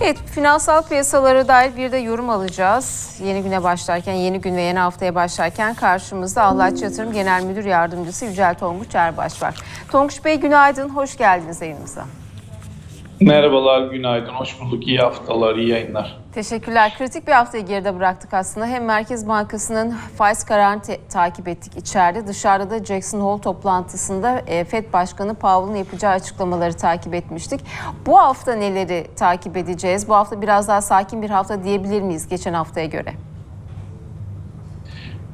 Evet, finansal piyasalara dair bir de yorum alacağız. Yeni güne başlarken, yeni gün ve yeni haftaya başlarken karşımızda Allahç Yatırım Genel Müdür Yardımcısı Yücel Tonguç Erbaş var. Tonguç Bey günaydın, hoş geldiniz yayınımıza. Merhabalar, günaydın, hoş bulduk. İyi haftalar, iyi yayınlar. Teşekkürler. Kritik bir haftayı geride bıraktık aslında. Hem Merkez Bankası'nın faiz kararını takip ettik içeride. Dışarıda da Jackson Hole toplantısında e, FED Başkanı Powell'ın yapacağı açıklamaları takip etmiştik. Bu hafta neleri takip edeceğiz? Bu hafta biraz daha sakin bir hafta diyebilir miyiz geçen haftaya göre?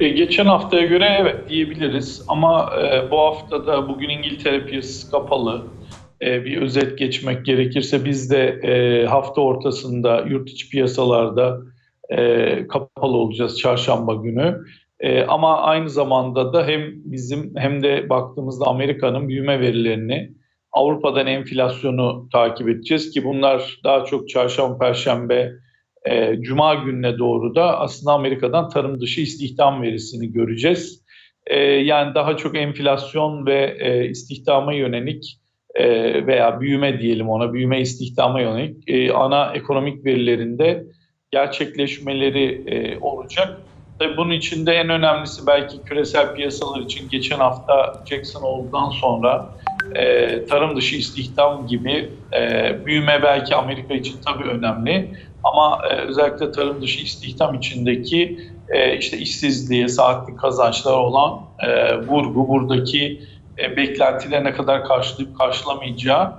E, geçen haftaya göre evet diyebiliriz ama e, bu haftada bugün İngiltere piyasası kapalı. E, bir özet geçmek gerekirse biz de e, hafta ortasında yurt içi piyasalarda e, kapalı olacağız çarşamba günü. Ama aynı zamanda da hem bizim hem de baktığımızda Amerika'nın büyüme verilerini Avrupa'dan enflasyonu takip edeceğiz ki bunlar daha çok çarşamba, perşembe, Cuma gününe doğru da aslında Amerika'dan tarım dışı istihdam verisini göreceğiz. Yani daha çok enflasyon ve istihdama yönelik e, veya büyüme diyelim ona, büyüme istihdama yönelik e, ana ekonomik verilerinde gerçekleşmeleri e, olacak. Tabii bunun içinde en önemlisi belki küresel piyasalar için geçen hafta Jackson Hole'dan sonra e, tarım dışı istihdam gibi e, büyüme belki Amerika için tabii önemli ama e, özellikle tarım dışı istihdam içindeki e, işte işsizliğe, saatlik kazançlar olan e, vurgu buradaki e, beklentilerine kadar karşılayıp karşılamayacağı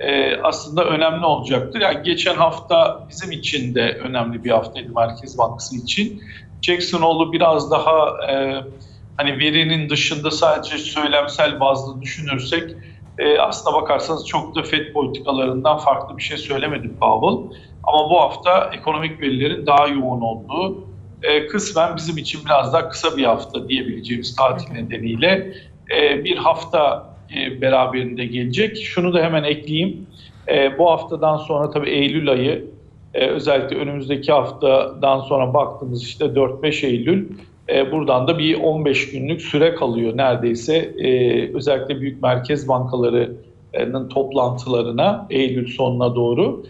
e, aslında önemli olacaktır. Yani geçen hafta bizim için de önemli bir haftaydı Merkez Bankası için. Jackson Hole'u biraz daha e, hani verinin dışında sadece söylemsel bazda düşünürsek e, aslına bakarsanız çok da FED politikalarından farklı bir şey söylemedi Powell. Ama bu hafta ekonomik verilerin daha yoğun olduğu e, kısmen bizim için biraz daha kısa bir hafta diyebileceğimiz tatil nedeniyle e, bir hafta e, beraberinde gelecek. Şunu da hemen ekleyeyim. E, bu haftadan sonra tabii Eylül ayı özellikle önümüzdeki haftadan sonra baktığımız işte 4-5 Eylül buradan da bir 15 günlük süre kalıyor neredeyse. Özellikle büyük merkez bankalarının toplantılarına Eylül sonuna doğru.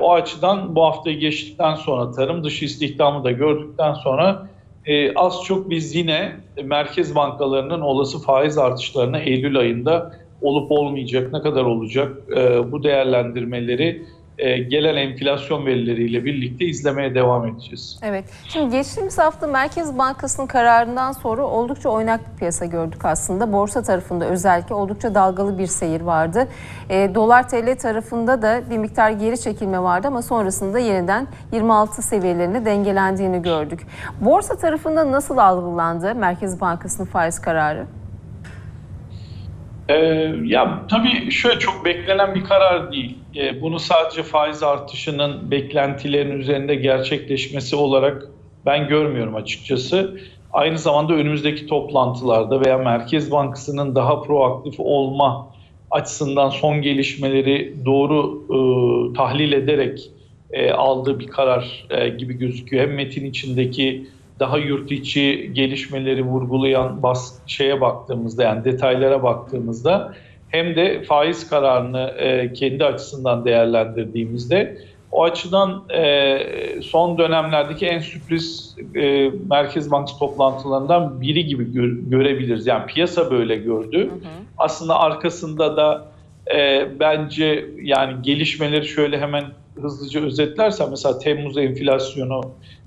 O açıdan bu haftayı geçtikten sonra tarım dışı istihdamı da gördükten sonra e, az çok biz yine merkez bankalarının olası faiz artışlarına Eylül ayında olup olmayacak, ne kadar olacak e, bu değerlendirmeleri e, gelen enflasyon verileriyle birlikte izlemeye devam edeceğiz. Evet. Şimdi geçtiğimiz hafta Merkez Bankası'nın kararından sonra oldukça oynak bir piyasa gördük aslında. Borsa tarafında özellikle oldukça dalgalı bir seyir vardı. E, Dolar TL tarafında da bir miktar geri çekilme vardı ama sonrasında yeniden 26 seviyelerine dengelendiğini gördük. Borsa tarafında nasıl algılandı Merkez Bankası'nın faiz kararı? Ee, ya tabii şöyle çok beklenen bir karar değil. Ee, bunu sadece faiz artışının beklentilerin üzerinde gerçekleşmesi olarak ben görmüyorum açıkçası. Aynı zamanda önümüzdeki toplantılarda veya Merkez Bankası'nın daha proaktif olma açısından son gelişmeleri doğru e, tahlil ederek e, aldığı bir karar e, gibi gözüküyor. Hem metin içindeki daha yurt içi gelişmeleri vurgulayan bas şeye baktığımızda yani detaylara baktığımızda hem de faiz kararını e, kendi açısından değerlendirdiğimizde o açıdan e, son dönemlerdeki en sürpriz e, Merkez Bankası toplantılarından biri gibi gö- görebiliriz. Yani piyasa böyle gördü. Hı hı. Aslında arkasında da e, bence yani gelişmeleri şöyle hemen hızlıca özetlersem mesela Temmuz enflasyonu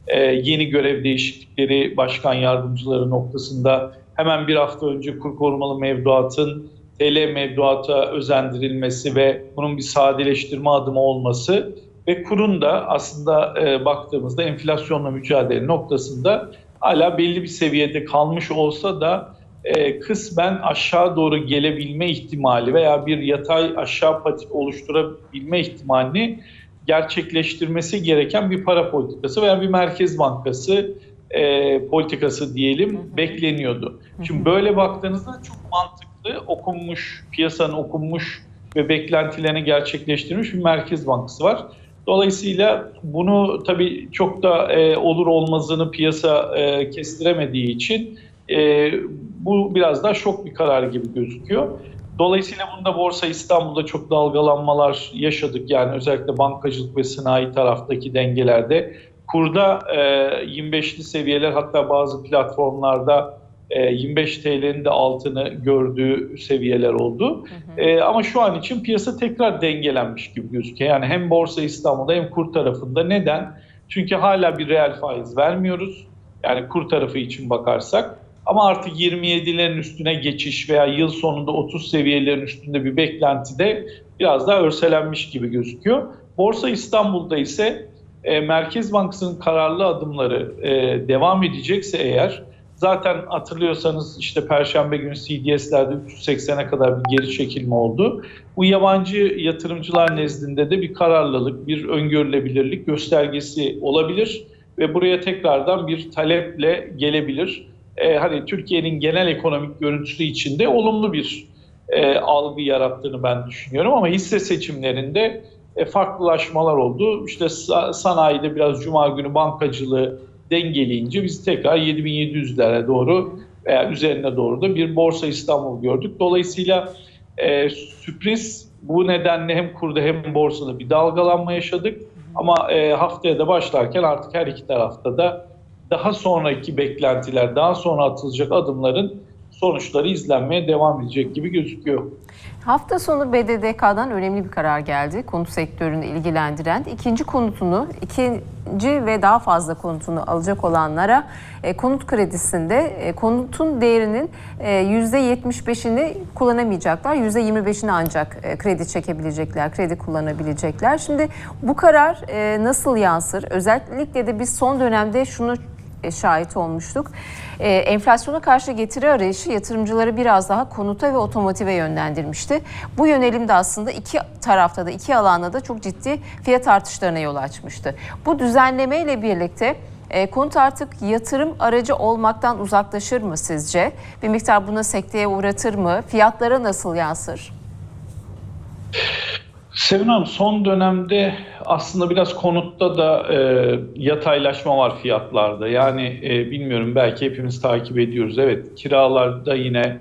ee, yeni görev değişiklikleri başkan yardımcıları noktasında hemen bir hafta önce kur korumalı mevduatın TL mevduata özendirilmesi ve bunun bir sadeleştirme adımı olması ve kurun da aslında e, baktığımızda enflasyonla mücadele noktasında hala belli bir seviyede kalmış olsa da e, kısmen aşağı doğru gelebilme ihtimali veya bir yatay aşağı patik oluşturabilme ihtimalini gerçekleştirmesi gereken bir para politikası veya bir merkez bankası e, politikası diyelim hı hı. bekleniyordu. Şimdi böyle baktığınızda çok mantıklı okunmuş, piyasanın okunmuş ve beklentilerini gerçekleştirmiş bir merkez bankası var. Dolayısıyla bunu tabii çok da e, olur olmazını piyasa e, kestiremediği için e, bu biraz daha şok bir karar gibi gözüküyor. Dolayısıyla bunda Borsa İstanbul'da çok dalgalanmalar yaşadık. Yani özellikle bankacılık ve sanayi taraftaki dengelerde. Kurda e, 25'li seviyeler hatta bazı platformlarda 25 TL'nin de altını gördüğü seviyeler oldu. E, ama şu an için piyasa tekrar dengelenmiş gibi gözüküyor. Yani hem Borsa İstanbul'da hem kur tarafında. Neden? Çünkü hala bir reel faiz vermiyoruz. Yani kur tarafı için bakarsak. Ama artık 27'lerin üstüne geçiş veya yıl sonunda 30 seviyelerin üstünde bir beklenti de biraz daha örselenmiş gibi gözüküyor. Borsa İstanbul'da ise e, Merkez Bankası'nın kararlı adımları e, devam edecekse eğer zaten hatırlıyorsanız işte Perşembe günü CDS'lerde 380'e kadar bir geri çekilme oldu. Bu yabancı yatırımcılar nezdinde de bir kararlılık, bir öngörülebilirlik göstergesi olabilir ve buraya tekrardan bir taleple gelebilir. Ee, hani Türkiye'nin genel ekonomik görüntüsü içinde olumlu bir e, algı yarattığını ben düşünüyorum ama hisse seçimlerinde e, farklılaşmalar oldu. İşte sa- sanayide biraz cuma günü bankacılığı dengeleyince biz tekrar 7700'lere doğru veya üzerine doğru da bir Borsa İstanbul gördük. Dolayısıyla e, sürpriz bu nedenle hem kurda hem borsada bir dalgalanma yaşadık. Ama e, haftaya da başlarken artık her iki tarafta da daha sonraki beklentiler, daha sonra atılacak adımların sonuçları izlenmeye devam edecek gibi gözüküyor. Hafta sonu BDDK'dan önemli bir karar geldi. Konut sektörünü ilgilendiren ikinci konutunu, ikinci ve daha fazla konutunu alacak olanlara e, konut kredisinde e, konutun değerinin e, %75'ini kullanamayacaklar. %25'ini ancak e, kredi çekebilecekler, kredi kullanabilecekler. Şimdi bu karar e, nasıl yansır? Özellikle de biz son dönemde şunu şahit olmuştuk. E, enflasyona karşı getiri arayışı yatırımcıları biraz daha konuta ve otomotive yönlendirmişti. Bu yönelim de aslında iki tarafta da iki alanda da çok ciddi fiyat artışlarına yol açmıştı. Bu düzenleme ile birlikte e, konut artık yatırım aracı olmaktan uzaklaşır mı sizce? Bir miktar buna sekteye uğratır mı? Fiyatlara nasıl yansır? Sevin Hanım son dönemde aslında biraz konutta da e, yataylaşma var fiyatlarda. Yani e, bilmiyorum belki hepimiz takip ediyoruz. Evet kiralarda yine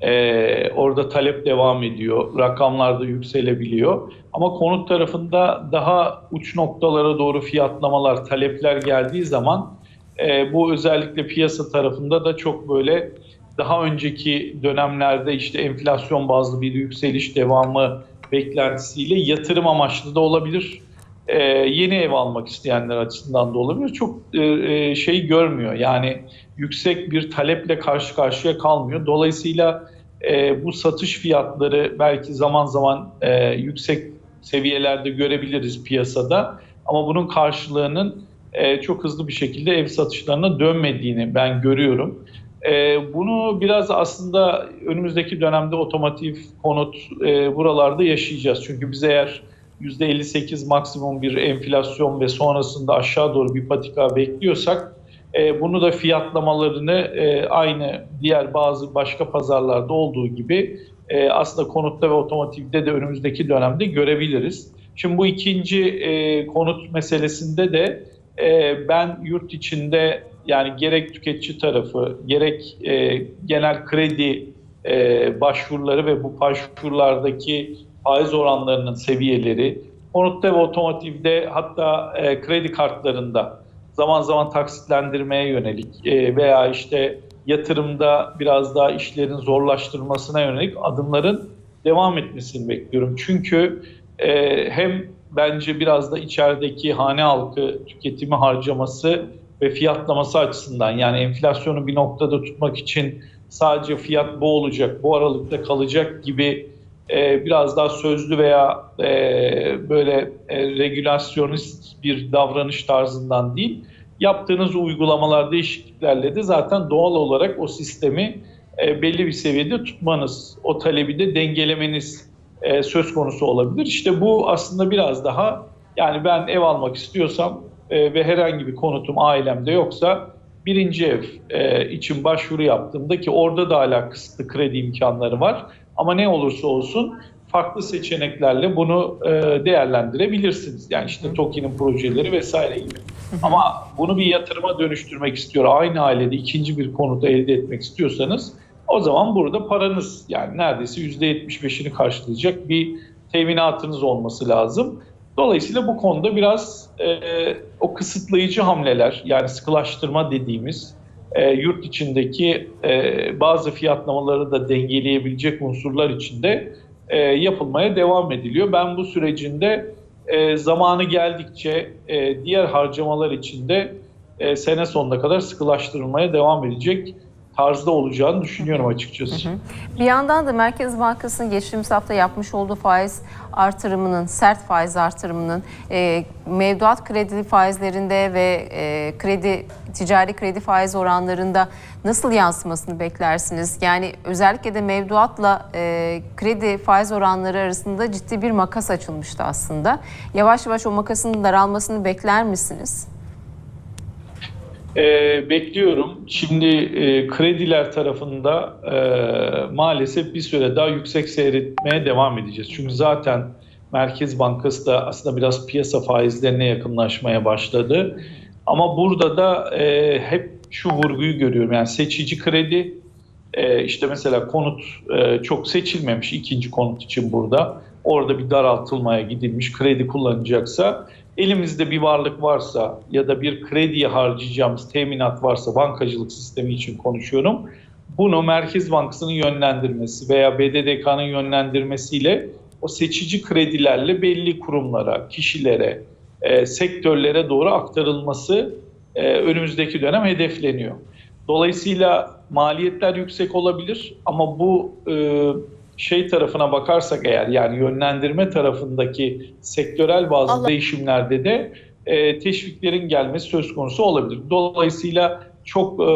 e, orada talep devam ediyor. Rakamlar da yükselebiliyor. Ama konut tarafında daha uç noktalara doğru fiyatlamalar, talepler geldiği zaman e, bu özellikle piyasa tarafında da çok böyle daha önceki dönemlerde işte enflasyon bazlı bir yükseliş devamı beklentisiyle yatırım amaçlı da olabilir. Ee, yeni ev almak isteyenler açısından da olabilir. Çok e, şey görmüyor. Yani yüksek bir taleple karşı karşıya kalmıyor. Dolayısıyla e, bu satış fiyatları belki zaman zaman e, yüksek seviyelerde görebiliriz piyasada. Ama bunun karşılığının e, çok hızlı bir şekilde ev satışlarına dönmediğini ben görüyorum. E, bunu biraz aslında önümüzdeki dönemde otomotiv konut e, buralarda yaşayacağız. Çünkü biz eğer %58 maksimum bir enflasyon ve sonrasında aşağı doğru bir patika bekliyorsak e, bunu da fiyatlamalarını e, aynı diğer bazı başka pazarlarda olduğu gibi e, aslında konutta ve otomotivde de önümüzdeki dönemde görebiliriz. Şimdi bu ikinci e, konut meselesinde de e, ben yurt içinde yani gerek tüketici tarafı gerek e, genel kredi e, başvuruları ve bu başvurulardaki faiz oranlarının seviyeleri konutta ve otomotivde hatta e, kredi kartlarında zaman zaman taksitlendirmeye yönelik e, veya işte yatırımda biraz daha işlerin zorlaştırmasına yönelik adımların devam etmesini bekliyorum. Çünkü e, hem bence biraz da içerideki hane halkı tüketimi harcaması ve fiyatlaması açısından yani enflasyonu bir noktada tutmak için sadece fiyat bu olacak, bu aralıkta kalacak gibi e, biraz daha sözlü veya e, böyle e, regülasyonist bir davranış tarzından değil, yaptığınız uygulamalar değişikliklerle de zaten doğal olarak o sistemi e, belli bir seviyede tutmanız, o talebi de dengelemeniz e, söz konusu olabilir. İşte bu aslında biraz daha yani ben ev almak istiyorsam e, ve herhangi bir konutum ailemde yoksa birinci ev e, için başvuru yaptığımda ki orada da hala kısıtlı kredi imkanları var. Ama ne olursa olsun farklı seçeneklerle bunu e, değerlendirebilirsiniz. Yani işte TOKİ'nin projeleri vesaire gibi. Ama bunu bir yatırıma dönüştürmek istiyor. Aynı ailede ikinci bir konutu elde etmek istiyorsanız O zaman burada paranız yani neredeyse %75'ini karşılayacak bir teminatınız olması lazım. Dolayısıyla bu konuda biraz e, o kısıtlayıcı hamleler yani sıkılaştırma dediğimiz e, yurt içindeki e, bazı fiyatlamaları da dengeleyebilecek unsurlar içinde e, yapılmaya devam ediliyor. Ben bu sürecinde e, zamanı geldikçe e, diğer harcamalar içinde e, sene sonuna kadar sıkılaştırılmaya devam edecek tarzda olacağını düşünüyorum açıkçası. Bir yandan da Merkez Bankası'nın geçtiğimiz hafta yapmış olduğu faiz artırımının, sert faiz artırımının e, mevduat kredi faizlerinde ve e, kredi ticari kredi faiz oranlarında nasıl yansımasını beklersiniz? Yani özellikle de mevduatla e, kredi faiz oranları arasında ciddi bir makas açılmıştı aslında. Yavaş yavaş o makasın daralmasını bekler misiniz? E, bekliyorum. Şimdi e, krediler tarafında e, maalesef bir süre daha yüksek seyretmeye devam edeceğiz. Çünkü zaten Merkez Bankası da aslında biraz piyasa faizlerine yakınlaşmaya başladı. Ama burada da e, hep şu vurguyu görüyorum. Yani seçici kredi, e, işte mesela konut e, çok seçilmemiş ikinci konut için burada. Orada bir daraltılmaya gidilmiş kredi kullanacaksa elimizde bir varlık varsa ya da bir krediye harcayacağımız teminat varsa bankacılık sistemi için konuşuyorum. Bunu Merkez Bankası'nın yönlendirmesi veya BDDK'nın yönlendirmesiyle o seçici kredilerle belli kurumlara, kişilere, e, sektörlere doğru aktarılması e, önümüzdeki dönem hedefleniyor. Dolayısıyla maliyetler yüksek olabilir ama bu e, şey tarafına bakarsak eğer yani yönlendirme tarafındaki sektörel bazı Allah. değişimlerde de e, teşviklerin gelmesi söz konusu olabilir. Dolayısıyla çok e,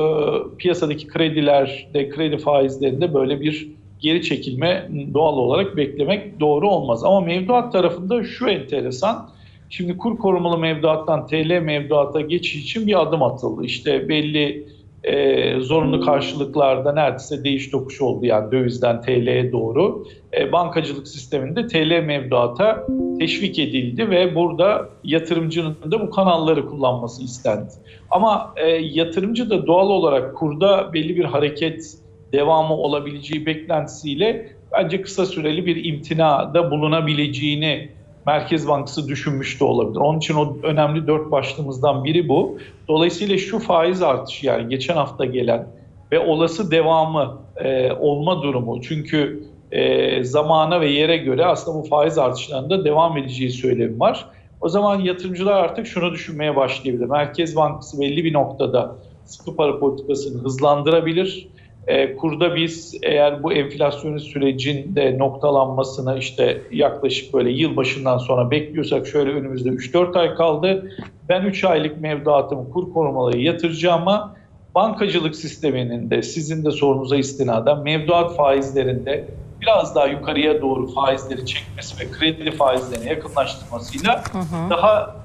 piyasadaki kredilerde, kredi faizlerinde böyle bir geri çekilme doğal olarak beklemek doğru olmaz. Ama mevduat tarafında şu enteresan. Şimdi kur korumalı mevduattan TL mevduata geçiş için bir adım atıldı. İşte belli e, zorunlu karşılıklarda neredeyse değiş tokuş oldu yani dövizden TL'ye doğru. E, bankacılık sisteminde TL mevduata teşvik edildi ve burada yatırımcının da bu kanalları kullanması istendi. Ama e, yatırımcı da doğal olarak kurda belli bir hareket devamı olabileceği beklentisiyle bence kısa süreli bir imtinada bulunabileceğini Merkez Bankası düşünmüş de olabilir. Onun için o önemli dört başlığımızdan biri bu. Dolayısıyla şu faiz artışı yani geçen hafta gelen ve olası devamı e, olma durumu. Çünkü e, zamana ve yere göre aslında bu faiz artışlarında devam edeceği söylemi var. O zaman yatırımcılar artık şunu düşünmeye başlayabilir. Merkez Bankası belli bir noktada sıkı para politikasını hızlandırabilir. E, kurda biz eğer bu enflasyon sürecinde noktalanmasını işte yaklaşık böyle yılbaşından sonra bekliyorsak şöyle önümüzde 3-4 ay kaldı. Ben 3 aylık mevduatımı kur korumaları yatıracağıma bankacılık sisteminin de sizin de sorunuza istinaden mevduat faizlerinde biraz daha yukarıya doğru faizleri çekmesi ve kredi faizlerine yakınlaştırmasıyla daha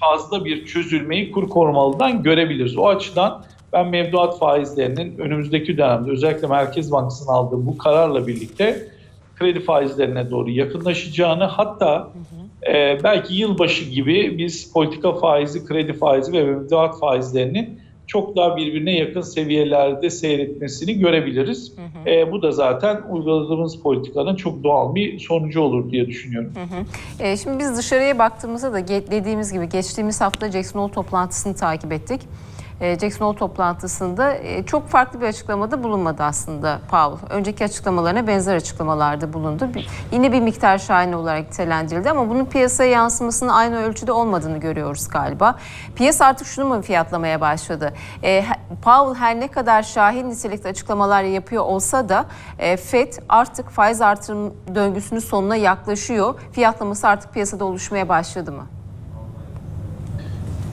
fazla bir çözülmeyi kur korumalıdan görebiliriz. O açıdan ben mevduat faizlerinin önümüzdeki dönemde özellikle Merkez Bankası'nın aldığı bu kararla birlikte kredi faizlerine doğru yakınlaşacağını hatta e, belki yılbaşı gibi biz politika faizi, kredi faizi ve mevduat faizlerinin çok daha birbirine yakın seviyelerde seyretmesini görebiliriz. E, bu da zaten uyguladığımız politikanın çok doğal bir sonucu olur diye düşünüyorum. E, şimdi biz dışarıya baktığımızda da dediğimiz gibi geçtiğimiz hafta Jackson Hole toplantısını takip ettik. E, Jackson Hole toplantısında e, çok farklı bir açıklamada bulunmadı aslında Powell. Önceki açıklamalarına benzer açıklamalarda bulundu. Yine bir miktar şahin olarak nitelendirildi ama bunun piyasaya yansımasının aynı ölçüde olmadığını görüyoruz galiba. Piyasa artık şunu mu fiyatlamaya başladı? E, Powell her ne kadar şahin nitelikte açıklamalar yapıyor olsa da FED artık faiz artırım döngüsünün sonuna yaklaşıyor. Fiyatlaması artık piyasada oluşmaya başladı mı?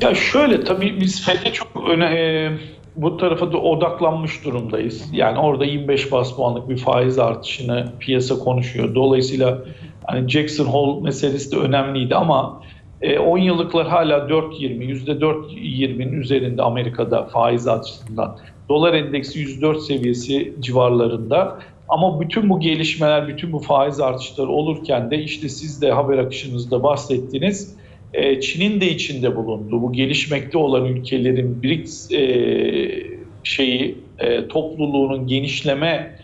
Ya şöyle tabii biz FED'e çok öne, e, bu tarafa da odaklanmış durumdayız. Yani orada 25 bas puanlık bir faiz artışını piyasa konuşuyor. Dolayısıyla hani Jackson Hole meselesi de önemliydi ama e, 10 yıllıklar hala 4.20, %4.20'nin üzerinde Amerika'da faiz açısından. Dolar endeksi 104 seviyesi civarlarında. Ama bütün bu gelişmeler, bütün bu faiz artışları olurken de işte siz de haber akışınızda bahsettiniz. E, Çin'in de içinde bulunduğu bu gelişmekte olan ülkelerin BRICS e, şeyi e, topluluğunun genişleme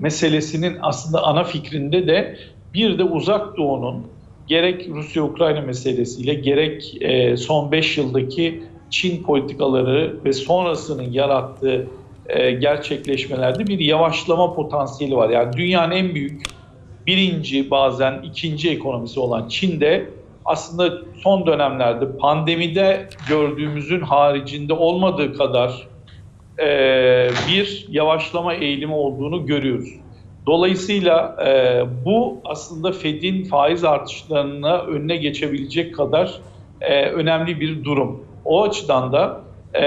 meselesinin aslında ana fikrinde de bir de uzak doğunun gerek Rusya-Ukrayna meselesiyle gerek son 5 yıldaki Çin politikaları ve sonrasının yarattığı gerçekleşmelerde bir yavaşlama potansiyeli var. Yani dünyanın en büyük birinci bazen ikinci ekonomisi olan Çin'de aslında son dönemlerde pandemide gördüğümüzün haricinde olmadığı kadar e, bir yavaşlama eğilimi olduğunu görüyoruz. Dolayısıyla e, bu aslında Fed'in faiz artışlarına önüne geçebilecek kadar e, önemli bir durum. O açıdan da e,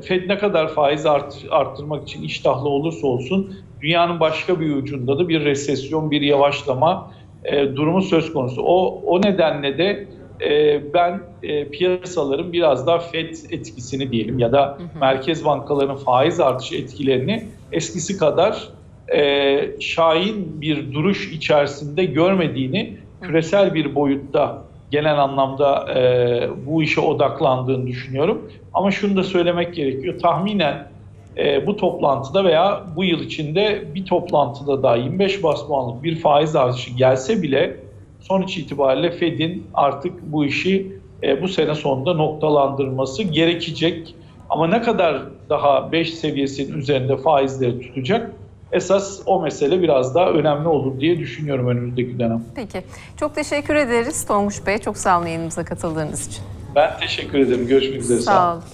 Fed ne kadar faiz art, arttırmak için iştahlı olursa olsun dünyanın başka bir ucunda da bir resesyon, bir yavaşlama e, durumu söz konusu. O, o nedenle de e, ben e, piyasaların biraz daha Fed etkisini diyelim ya da merkez bankalarının faiz artışı etkilerini eskisi kadar e, şahin bir duruş içerisinde görmediğini küresel bir boyutta genel anlamda e, bu işe odaklandığını düşünüyorum. Ama şunu da söylemek gerekiyor. Tahminen e, bu toplantıda veya bu yıl içinde bir toplantıda daha 25 bas puanlık bir faiz artışı gelse bile sonuç itibariyle Fed'in artık bu işi e, bu sene sonunda noktalandırması gerekecek. Ama ne kadar daha 5 seviyesinin üzerinde faizleri tutacak? Esas o mesele biraz daha önemli olur diye düşünüyorum önümüzdeki dönem. Peki. Çok teşekkür ederiz Tonguç Bey. Çok sağ olun yayınımıza katıldığınız için. Ben teşekkür ederim. Görüşmek üzere. Sağ olun.